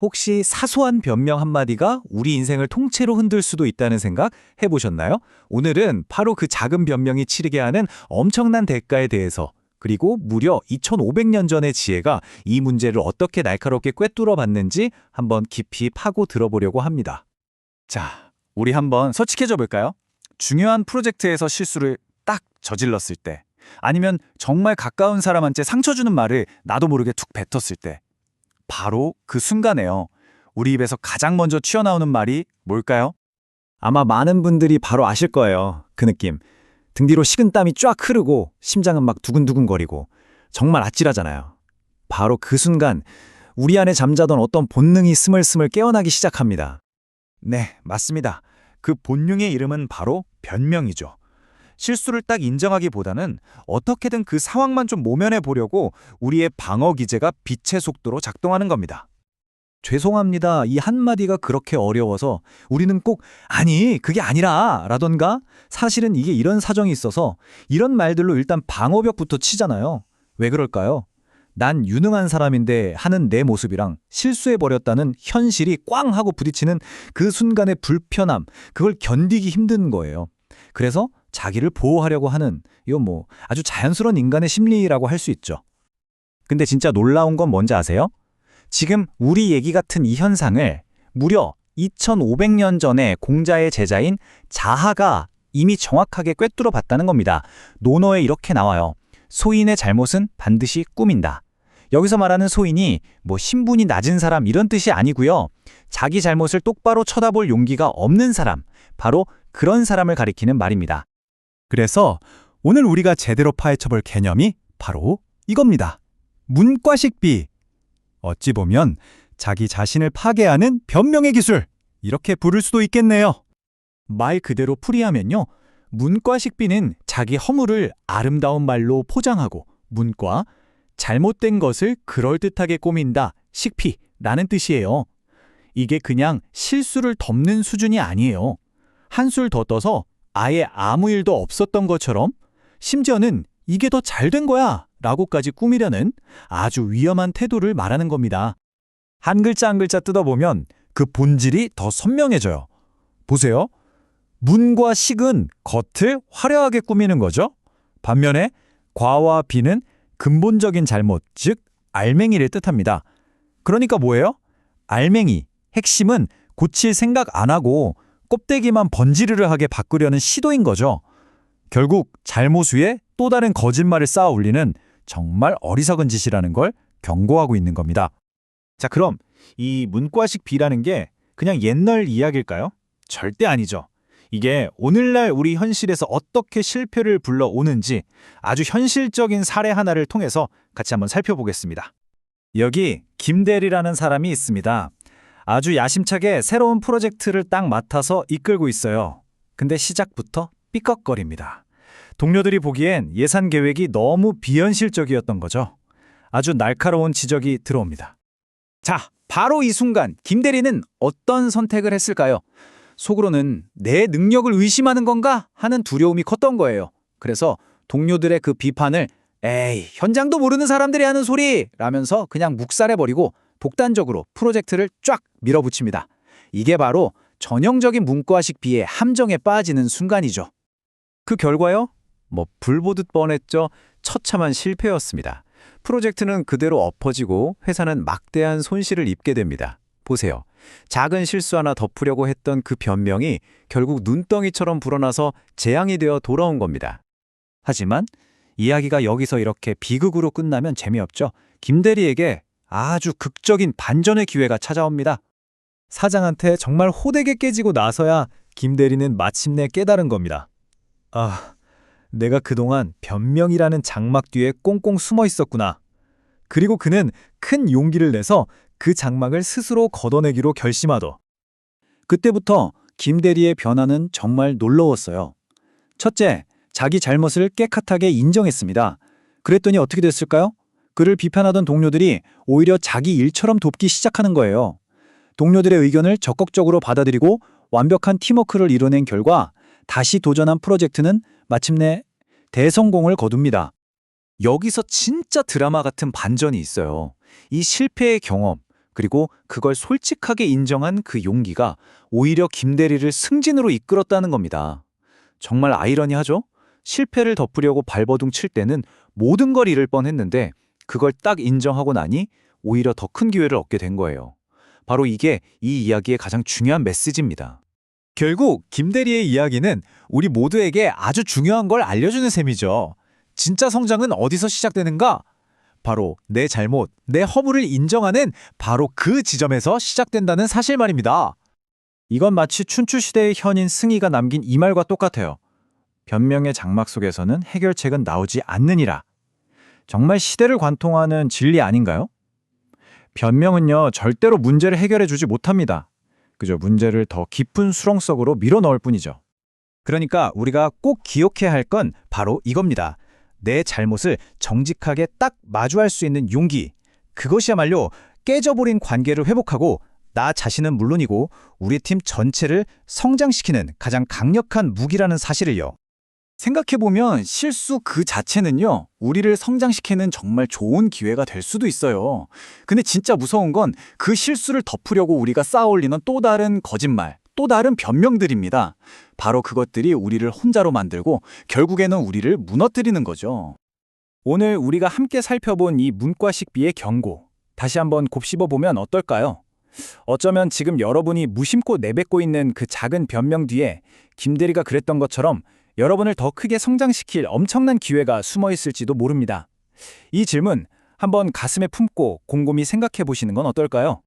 혹시 사소한 변명 한마디가 우리 인생을 통째로 흔들 수도 있다는 생각 해보셨나요? 오늘은 바로 그 작은 변명이 치르게 하는 엄청난 대가에 대해서 그리고 무려 2500년 전의 지혜가 이 문제를 어떻게 날카롭게 꿰뚫어 봤는지 한번 깊이 파고 들어보려고 합니다. 자, 우리 한번 솔직해져 볼까요? 중요한 프로젝트에서 실수를 딱 저질렀을 때, 아니면 정말 가까운 사람한테 상처 주는 말을 나도 모르게 툭 뱉었을 때, 바로 그 순간에요. 우리 입에서 가장 먼저 튀어나오는 말이 뭘까요? 아마 많은 분들이 바로 아실 거예요. 그 느낌. 등 뒤로 식은땀이 쫙 흐르고 심장은 막 두근두근거리고 정말 아찔하잖아요. 바로 그 순간 우리 안에 잠자던 어떤 본능이 스물스물 깨어나기 시작합니다. 네, 맞습니다. 그 본능의 이름은 바로 변명이죠. 실수를 딱 인정하기보다는 어떻게든 그 상황만 좀 모면해 보려고 우리의 방어 기제가 빛의 속도로 작동하는 겁니다. 죄송합니다. 이 한마디가 그렇게 어려워서 우리는 꼭 아니 그게 아니라 라던가 사실은 이게 이런 사정이 있어서 이런 말들로 일단 방어벽부터 치잖아요. 왜 그럴까요? 난 유능한 사람인데 하는 내 모습이랑 실수해버렸다는 현실이 꽝 하고 부딪히는 그 순간의 불편함, 그걸 견디기 힘든 거예요. 그래서 자기를 보호하려고 하는 이건 뭐 아주 자연스러운 인간의 심리라고 할 수 있죠. 근데 진짜 놀라운 건 뭔지 아세요? 지금 우리 얘기 같은 이 현상을 무려 2500년 전에 공자의 제자인 자하가 이미 정확하게 꿰뚫어 봤다는 겁니다. 논어에 이렇게 나와요. 소인의 잘못은 반드시 꾸민다. 여기서 말하는 소인이 뭐 신분이 낮은 사람 이런 뜻이 아니고요. 자기 잘못을 똑바로 쳐다볼 용기가 없는 사람, 바로 그런 사람을 가리키는 말입니다. 그래서 오늘 우리가 제대로 파헤쳐볼 개념이 바로 이겁니다. 문과식비. 어찌 보면 자기 자신을 파괴하는 변명의 기술. 이렇게 부를 수도 있겠네요. 말 그대로 풀이하면요. 문과식비는 자기 허물을 아름다운 말로 포장하고 문과, 잘못된 것을 그럴듯하게 꾸민다, 식피라는 뜻이에요. 이게 그냥 실수를 덮는 수준이 아니에요. 한술 더 떠서 아예 아무 일도 없었던 것처럼 심지어는 이게 더 잘 된 거야 라고까지 꾸미려는 아주 위험한 태도를 말하는 겁니다. 한 글자 한 글자 뜯어보면 그 본질이 더 선명해져요. 보세요. 문과 식은 겉을 화려하게 꾸미는 거죠. 반면에 과와 비는 근본적인 잘못, 즉 알맹이를 뜻합니다. 그러니까 뭐예요? 알맹이, 핵심은 고칠 생각 안 하고 껍데기만 번지르르 하게 바꾸려는 시도인 거죠. 결국 잘못 위에 또 다른 거짓말을 쌓아 올리는 정말 어리석은 짓이라는 걸 경고하고 있는 겁니다. 자, 그럼 이 문과식 비라는 게 그냥 옛날 이야기일까요? 절대 아니죠. 이게 오늘날 우리 현실에서 어떻게 실패를 불러오는지 아주 현실적인 사례 하나를 통해서 같이 한번 살펴보겠습니다. 여기 김대리라는 사람이 있습니다. 아주 야심차게 새로운 프로젝트를 딱 맡아서 이끌고 있어요. 근데 시작부터 삐걱거립니다. 동료들이 보기엔 예산 계획이 너무 비현실적이었던 거죠. 아주 날카로운 지적이 들어옵니다. 자, 바로 이 순간 김 대리는 어떤 선택을 했을까요? 속으로는 내 능력을 의심하는 건가 하는 두려움이 컸던 거예요. 그래서 동료들의 그 비판을 에이, 현장도 모르는 사람들이 하는 소리! 라면서 그냥 묵살해버리고 독단적으로 프로젝트를 쫙 밀어붙입니다. 이게 바로 전형적인 문과식 비의 함정에 빠지는 순간이죠. 그 결과요? 뭐 불보듯 뻔했죠. 처참한 실패였습니다. 프로젝트는 그대로 엎어지고 회사는 막대한 손실을 입게 됩니다. 보세요. 작은 실수 하나 덮으려고 했던 그 변명이 결국 눈덩이처럼 불어나서 재앙이 되어 돌아온 겁니다. 하지만 이야기가 여기서 이렇게 비극으로 끝나면 재미없죠. 김대리에게 아주 극적인 반전의 기회가 찾아옵니다. 사장한테 정말 호되게 깨지고 나서야 김 대리는 마침내 깨달은 겁니다. 아, 내가 그동안 변명이라는 장막 뒤에 꽁꽁 숨어 있었구나. 그리고 그는 큰 용기를 내서 그 장막을 스스로 걷어내기로 결심하더. 그때부터 김 대리의 변화는 정말 놀라웠어요. 첫째, 자기 잘못을 깨끗하게 인정했습니다. 그랬더니 어떻게 됐을까요? 그를 비판하던 동료들이 오히려 자기 일처럼 돕기 시작하는 거예요. 동료들의 의견을 적극적으로 받아들이고 완벽한 팀워크를 이뤄낸 결과 다시 도전한 프로젝트는 마침내 대성공을 거둡니다. 여기서 진짜 드라마 같은 반전이 있어요. 이 실패의 경험, 그리고 그걸 솔직하게 인정한 그 용기가 오히려 김대리를 승진으로 이끌었다는 겁니다. 정말 아이러니하죠? 실패를 덮으려고 발버둥 칠 때는 모든 걸 잃을 뻔했는데 그걸 딱 인정하고 나니 오히려 더 큰 기회를 얻게 된 거예요. 바로 이게 이 이야기의 가장 중요한 메시지입니다. 결국 김대리의 이야기는 우리 모두에게 아주 중요한 걸 알려주는 셈이죠. 진짜 성장은 어디서 시작되는가? 바로 내 잘못, 내 허물을 인정하는 바로 그 지점에서 시작된다는 사실 말입니다. 이건 마치 춘추시대의 현인 승희가 남긴 이 말과 똑같아요. 변명의 장막 속에서는 해결책은 나오지 않느니라. 정말 시대를 관통하는 진리 아닌가요? 변명은요, 절대로 문제를 해결해 주지 못합니다. 그저 문제를 더 깊은 수렁 속으로 밀어 넣을 뿐이죠. 그러니까 우리가 꼭 기억해야 할 건 바로 이겁니다. 내 잘못을 정직하게 딱 마주할 수 있는 용기. 그것이야말로 깨져버린 관계를 회복하고 나 자신은 물론이고 우리 팀 전체를 성장시키는 가장 강력한 무기라는 사실을요. 생각해보면 실수 그 자체는요, 우리를 성장시키는 정말 좋은 기회가 될 수도 있어요. 근데 진짜 무서운 건 그 실수를 덮으려고 우리가 쌓아올리는 또 다른 거짓말, 또 다른 변명들입니다. 바로 그것들이 우리를 혼자로 만들고 결국에는 우리를 무너뜨리는 거죠. 오늘 우리가 함께 살펴본 이 문과식비의 경고, 다시 한번 곱씹어 보면 어떨까요? 어쩌면 지금 여러분이 무심코 내뱉고 있는 그 작은 변명 뒤에 김대리가 그랬던 것처럼 여러분을 더 크게 성장시킬 엄청난 기회가 숨어 있을지도 모릅니다. 이 질문 한번 가슴에 품고 곰곰이 생각해 보시는 건 어떨까요?